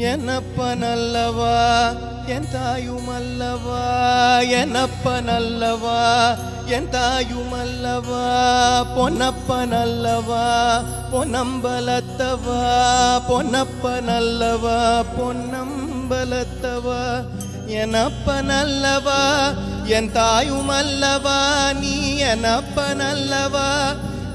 என்னப்பனல்லவா? என் தாயுமல்லவா? என்னப்பனல்லவா? என் தாயுமல்லவா? பொன்னப்பனல்லவா? பொன்னம்பலத்தவா? பொன்னப்பனல்லவா? பொன்னம்பலத்தவா? எனப்பனல்லவா என் தாயுமல்லவா? நீ எனப்பனல்லவா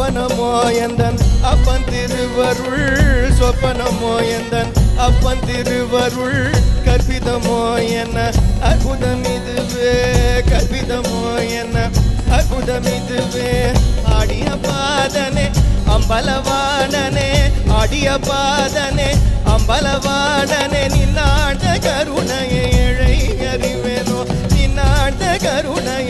சொப்பனமோ எந்தன்? அப்பன் திருவருள் சொப்பனமோ எந்தன்? அப்பன் திருவருள் கற்பிதமோ என்ன? அற்புதம் இதுவே கற்பிதமோ என்ன? அற்புதம் இதுவே ஆடிய பாதனே அம்பலவாணனே ஆடிய பாதனே அம்பலவாணனே நின்னாட கருணையை இழை அறிவேனோ? நின்னாட கருணையை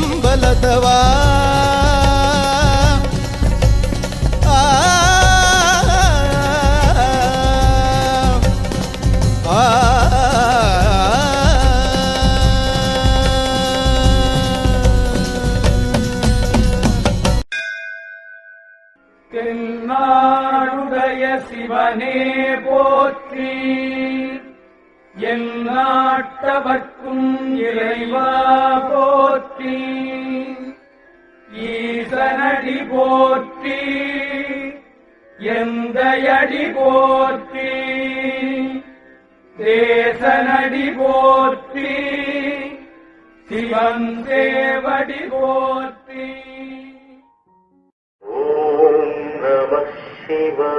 ಹಂಬಲದವಾ தென்னாடுடைய சிவனே போற்றி என் நாட்டவர்க்கும் இறைவா போற்றி. ஈசனடி போற்றி. எந்தையடி போற்றி. தேசனடி போற்றி. சிவன் தேவடி போற்றி. ஓம் நம சிவா